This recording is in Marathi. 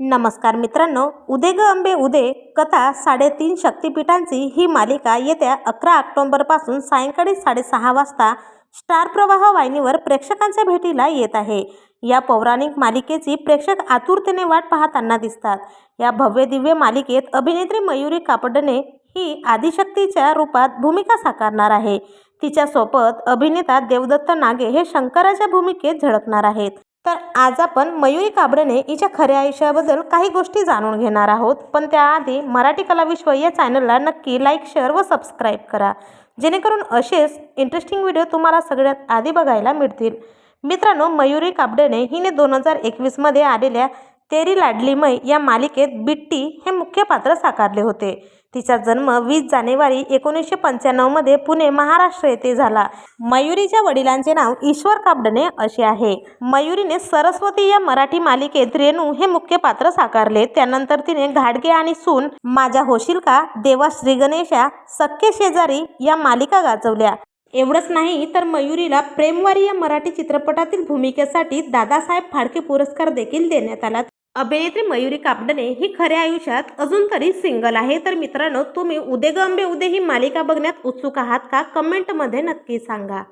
नमस्कार मित्रांनो उदे ग अंबे उदे कथा साडेतीन शक्तिपीठांची ही मालिका येत्या अकरा ऑक्टोंबरपासून सायंकाळी साडेसहा वाजता स्टार प्रवाह वाहिनीवर प्रेक्षकांच्या भेटीला येत आहे. या पौराणिक मालिकेची प्रेक्षक आतुरतेने वाट पाहताना दिसतात. या भव्य दिव्य मालिकेत अभिनेत्री मयुरी कापडणे ही आदिशक्तीच्या रूपात भूमिका साकारणार आहे. तिच्यासोबत अभिनेता देवदत्त नागे हे शंकराच्या भूमिकेत झळकणार आहेत. तर आज आपण मयुरी काबडणे हिच्या खऱ्या आयुष्याबद्दल काही गोष्टी जाणून घेणार आहोत. पण त्याआधी मराठी कला विश्व या चॅनलला नक्की लाईक शेअर व सबस्क्राईब करा. जेणेकरून असेच इंटरेस्टिंग व्हिडिओ तुम्हाला सगळ्यात आधी बघायला मिळतील. मित्रांनो मयुरी काबडेने हिने दोन हजार एकवीसमध्ये आलेल्या तेरी लाडली मै या मालिकेत बिट्टी हे मुख्य पात्र साकारले होते. तिचा जन्म वीस जानेवारी एकोणीसशे पंच्याण्णवमध्ये पुणे महाराष्ट्र येथे झाला. मयुरीच्या वडिलांचे नाव ईश्वर काबडणे असे आहे. मयुरीने सरस्वती या मराठी मालिकेत रेणू हे मुख्य पात्र साकारले. त्यानंतर तिने घाडगे आणि सून माझ्या होशील का? देवा श्री गणेशा सख्खे शेजारी या मालिका गाजवल्या. एवढंच नाही तर मयुरीला प्रेमवारी या मराठी चित्रपटातील भूमिकेसाठी दादासाहेब फाळके पुरस्कार देखील देण्यात आला. अभिनेत्री मयुरी कापडणे ही खऱ्या आयुष्यात अजून तरी सिंगल आहे. तर मित्रांनो तुम्ही उदे गंबे उदे ही मालिका बघण्यात उत्सुक आहात का? कमेंटमध्ये नक्की सांगा.